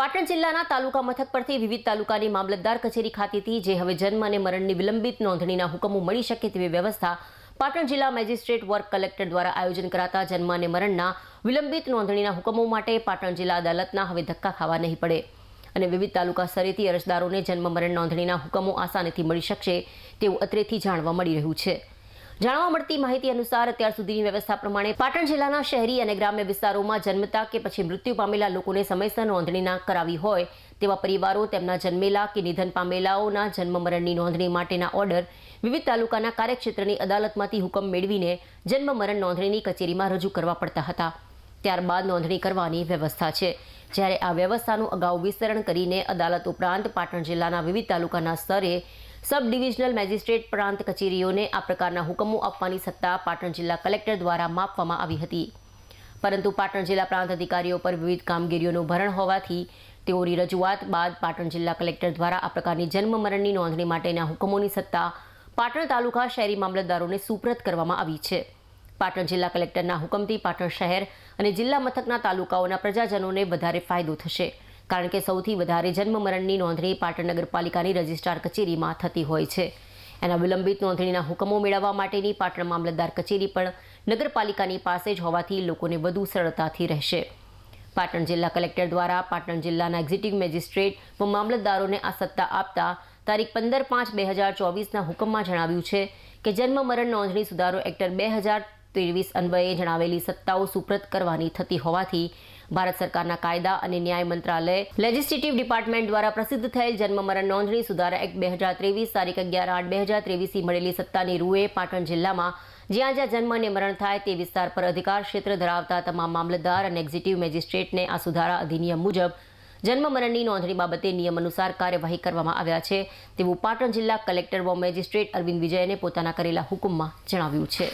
પાટણ જિલ્લાના તાલુકા મથક પરથી વિવિધ તાલુકાની મામલતદાર કચેરી ખાતેથી જે હવે જન્મ અને મરણની વિલંબિત નોંધણીના હુકમો મળી શકે તેવી વ્યવસ્થા પાટણ જિલ્લા મેજિસ્ટ્રેટ વર્ક કલેક્ટર દ્વારા આયોજન કરાતા જન્મ અને મરણના વિલંબિત નોંધણીના હુકમો માટે પાટણ જિલ્લા અદાલતના હવે ધક્કા ખાવા નહીં પડે. અને વિવિધ તાલુકા સ્તરેથી અરજદારોને જન્મ મરણ નોંધણીના હુકમો આસાનીથી મળી શકશે તેવું અત્રેથી જાણવા મળી રહ્યું છે. જાણવા મળતી માહિતી અનુસાર અત્યાર સુધીની વ્યવસ્થા પ્રમાણે પાટણ જિલ્લાના શહેરી અને ગ્રામ્ય વિસ્તારોમાં જન્મતા કે પછી મૃત્યુ પામેલા લોકોને સમયસર નોંધણી ના કરાવી હોય તેવા પરિવારો તેમના જન્મેલા કે નિધન પામેલાઓના જન્મ મરણની નોંધણી માટેના ઓર્ડર વિવિધ તાલુકાના કાર્યક્ષેત્રની અદાલતમાંથી હુકમ મેળવીને જન્મ મરણ નોંધણીની કચેરીમાં રજૂ કરવા પડતા હતા. ત્યારબાદ નોંધણી કરવાની વ્યવસ્થા છે. જ્યારે આ વ્યવસ્થાનું અગાઉ વિસ્તરણ કરીને અદાલત ઉપરાંત પાટણ જિલ્લાના વિવિધ તાલુકાના સ્તરે સબ ડિવિઝનલ મેજિસ્ટ્રેટ પ્રાંત કચેરીઓને આ પ્રકારના હુકમો આપવાની સત્તા પાટણ જિલ્લા કલેક્ટર દ્વારા માપવામાં આવી હતી. પરંતુ પાટણ જિલ્લા પ્રાંત અધિકારીઓ પર વિવિધ કામગીરીઓનું ભરણ હોવાથી તેઓની રજૂઆત બાદ પાટણ જિલ્લા કલેક્ટર દ્વારા આ પ્રકારની જન્મ મરણની નોંધણી માટેના હુકમોની સત્તા પાટણ તાલુકા શહેરી મામલતદારોને સુપ્રત કરવામાં આવી છે. પાટણ જિલ્લા કલેક્ટરના હુકમથી પાટણ શહેર અને જિલ્લા મથકના તાલુકાઓના પ્રજાજનોને વધારે ફાયદો થશે. કારણ કે સૌથી વધારે જન્મ મરણની નોંધણી પાટણ નગરપાલિકાની રજિસ્ટ્રાર કચેરીમાં થતી હોય છે. એના વિલંબિત નોંધણીના હુકમો મેળવવા માટેની પાટણ મામલતદાર કચેરી પણ નગરપાલિકાની પાસે જ હોવાથી લોકોને વધુ સરળતાથી રહેશે. પાટણ જિલ્લા કલેક્ટર દ્વારા પાટણ જિલ્લાના એક્ઝિક્યુટિવ મેજિસ્ટ્રેટ મામલતદારોને આ સત્તા આપતા તારીખ પંદર પાંચ બે હજાર ચોવીસના હુકમમાં જણાવ્યું છે કે જન્મ મરણ નોંધણી સુધારો એક્ટર બે હજાર ત્રેવીસ અન્વયે જણાવેલી સત્તાઓ સુપ્રત કરવાની થતી હોવાથી ભારત સરકારના કાયદા અને ન્યાય મંત્રાલય લેજિસ્લેટિવ ડિપાર્ટમેન્ટ દ્વારા પ્રસિદ્ધ થયેલ જન્મ મરણ નોંધણી સુધારા એક્ટ બે હજાર ત્રેવીસ, તારીખ અગિયાર આઠ બે હજાર ત્રેવીસથી મળેલી સત્તાની રૂએ પાટણ જિલ્લામાં જ્યાં જ્યાં જન્મ અને મરણ થાય તે વિસ્તાર પર અધિકાર ક્ષેત્ર ધરાવતા તમામ મામલતદાર અને એક્ઝિક્યુટિવ મેજિસ્ટ્રેટને આ સુધારા અધિનિયમ મુજબ જન્મ મરણની નોંધણી બાબતે નિયમ અનુસાર કાર્યવાહી કરવામાં આવ્યા છે તેવું પાટણ જિલ્લા કલેક્ટર વ મેજિસ્ટ્રેટ અરવિંદ વિજયને પોતાના કરેલા હુકમમાં જણાવ્યું છે.